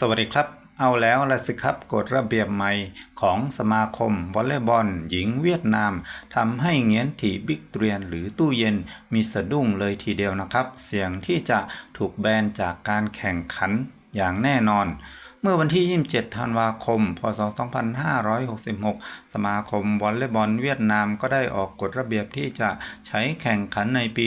สวัสดีครับ เอาแล้วละสิครับกฎระเบียบใหม่ของสมาคมวอลเลย์บอลหญิงเวียดนามทำให้เงียนถีบิ๊กเตรียนหรือตู้เย็นมีสะดุ้งเลยทีเดียวนะครับ เสี่ยงที่จะถูกแบนจากการแข่งขันอย่างแน่นอน เมื่อวันที่ 27 ธันวาคม พศ 2566 สมาคมวอลเลย์บอลเวียดนามก็ได้ออกกฎระเบียบที่จะใช้แข่งขันในปี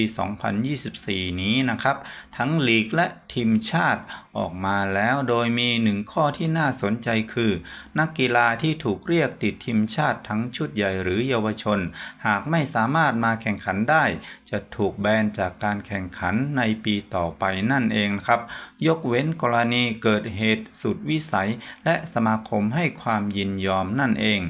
2024 นี้นะครับ ทั้งลีกและทีมชาติออกมาแล้วโดยมีหนึ่งข้อที่น่าสนใจคือ นักกีฬาที่ถูกเรียกติดทีมชาติทั้งชุดใหญ่หรือเยาวชน หากไม่สามารถมาแข่งขันได้ จะถูกแบนจากการแข่งขันในปีต่อไปนั่นเองนะครับ ยกเว้นกรณีเกิดเหตุสุดวิสัย และสมาคมให้ความยินยอมนั่นเอง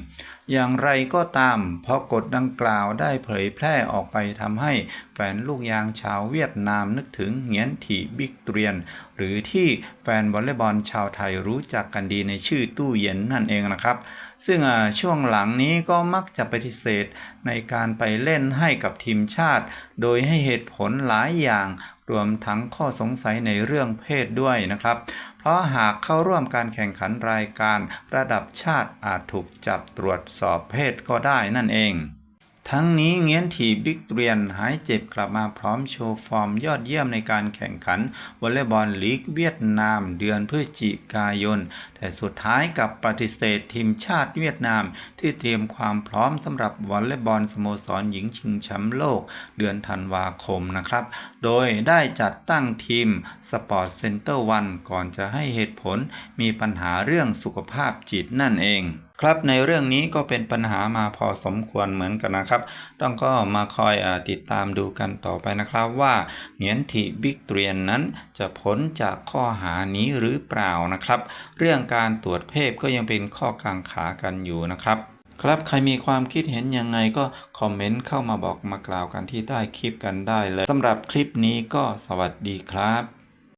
อย่างไรก็ตามเพราะกฎดังกล่าวได้เผยแพร่ออกไปทำให้แฟนลูกยางชาวเวียดนามนึกถึงเหงียนถีบิ๊กเตรียน หรือที่แฟนวอลเลย์บอลชาวไทยรู้จักกันดีในชื่อตู้เย็นนั่นเองนะครับ ซึ่งช่วงหลังนี้ก็มักจะปฏิเสธในการไปเล่นให้กับทีมชาติ โดยให้เหตุผลหลายอย่าง รวมทั้งข้อสงสัยในเรื่องเพศด้วยนะครับ เพราะหากเข้าร่วมการแข่งขันรายการระดับชาติอาจถูกจับตรวจสอบเพศก็ได้นั่นเอง ทั้งนี้เงียนถีบิ๊กเรียนหายเจ็บกลับมาพร้อมโชว์ฟอร์มยอดเยี่ยมในการแข่งขันวอลเลย์บอลลีกเวียดนามเดือนพฤศจิกายน แต่สุดท้ายกับปฏิเสธทีมชาติเวียดนาม ที่เตรียมความพร้อมสำหรับวอลเลย์บอลสโมสรหญิงชิงแชมป์โลกเดือนธันวาคมนะครับ โดยได้จัดตั้งทีมสปอร์ตเซ็นเตอร์วันก่อนจะให้เหตุผลมีปัญหาเรื่องสุขภาพจิตนั่นเอง ครับในเรื่องนี้ก็เป็นปัญหามาพอสมควรเหมือนกันนะครับ ต้องก็มาคอยอติดตามดูกันต่อไปนะครับว่าเหงียนทีบิ๊กเตรียนนั้นจะพ้นจากข้อหานี้หรือเปล่านะครับ เรื่องการตรวจเพศก็ยังเป็นข้อกังขากันอยู่นะครับครับใครมีความคิดเห็นยังไงก็คอมเมนต์เข้ามาบอกมากล่าวกันที่ใต้คลิปกันได้เลยสำหรับคลิปนี้ก็สวัสดีครับ